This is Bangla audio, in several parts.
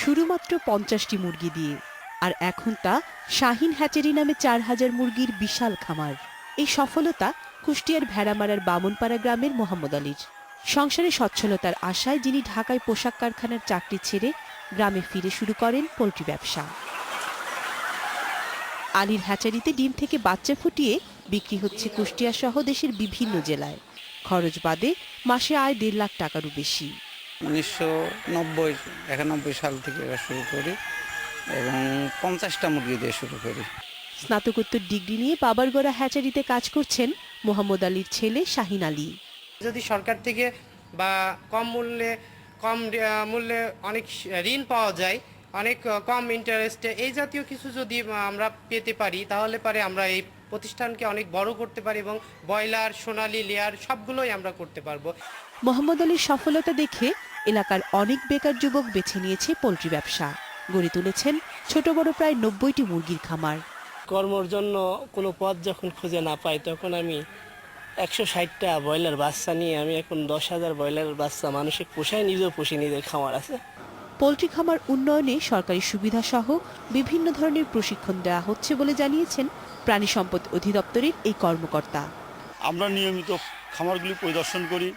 শুধুমাত্র পঞ্চাশটি মুরগি দিয়ে। আর এখন তা শাহিন হ্যাচারি নামে চার হাজার মুরগির বিশাল খামার। এই সফলতা কুষ্টিয়ার ভেড়ামারার বামনপাড়া গ্রামের মোহাম্মদ আলীর। সংসারে সচ্ছলতার আশায় যিনি ঢাকায় পোশাক কারখানার চাকরি ছেড়ে গ্রামে ফিরে শুরু করেন পোলট্রি ব্যবসা। আলীর হ্যাচারিতে ডিম থেকে বাচ্চা ফুটিয়ে বিক্রি হচ্ছে কুষ্টিয়া সহ দেশের বিভিন্ন জেলায়। খরচ বাদে মাসে আয় দেড় লাখ টাকারও বেশি। উনিশশো নব্বই একানব্বই সাল থেকে এরা শুরু করি এবং পঞ্চাশটা মুরগি দিয়ে শুরু করি। স্নাতকোত্তর ডিগ্রি নিয়ে বাবার গড়া হ্যাচারিতে কাজ করছেন মোহাম্মদ আলীর ছেলে শাহিন আলী। যদি সরকার থেকে বা কম মূল্যে কম মূল্যে অনেক ঋণ পাওয়া যায় অনেক কম ইন্টারেস্টে এই জাতীয় কিছু যদি আমরা পেতে পারি তাহলে পারে আমরা এই প্রতিষ্ঠানকে অনেক বড় করতে পারি এবং ব্রয়লার সোনালী লেয়ার সবগুলোই আমরা করতে পারব। মোহাম্মদ আলীর সফলতা দেখে এলাকার অনেক বেকার যুবক বেছে নিয়েছে পোলট্রি ব্যবসা। গড়ে তুলেছেন ছোট বড় প্রায় নব্বইটি মুরগির খামার। কর্মর জন্য কোনো পথ যখন খুঁজে না পাই তখন আমি একশো ষাটটা ব্রয়লার বাচ্চা নিয়ে আমি এখন দশ হাজার ব্রয়লার বাচ্চা মানুষে পোষায় নিজেও পুষি নিজের খামার আছে। পোলট্রি খামার উন্নয়নে সরকারি সুবিধা সহ বিভিন্ন ধরনের প্রশিক্ষণ দেওয়া হচ্ছে বলে জানিয়েছেন প্রাণী সম্পদ অধিদপ্তরের এই কর্মকর্তা। আমরা নিয়মিত খামারগুলি পরিদর্শন করি।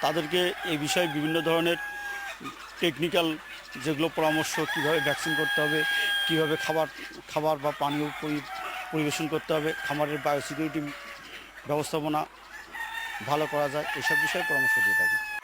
তাদেরকে এই বিষয়ে বিভিন্ন ধরনের টেকনিক্যাল যেগুলো পরামর্শ, কীভাবে ভ্যাকসিন করতে হবে, কীভাবে খাবার খাবার বা পানীয় পরি- পরিবেশন করতে হবে, খামারের বায়োসিকিউরিটি ব্যবস্থাপনা ভালো করা যায়, এসব বিষয়ে পরামর্শ দিয়ে থাকি।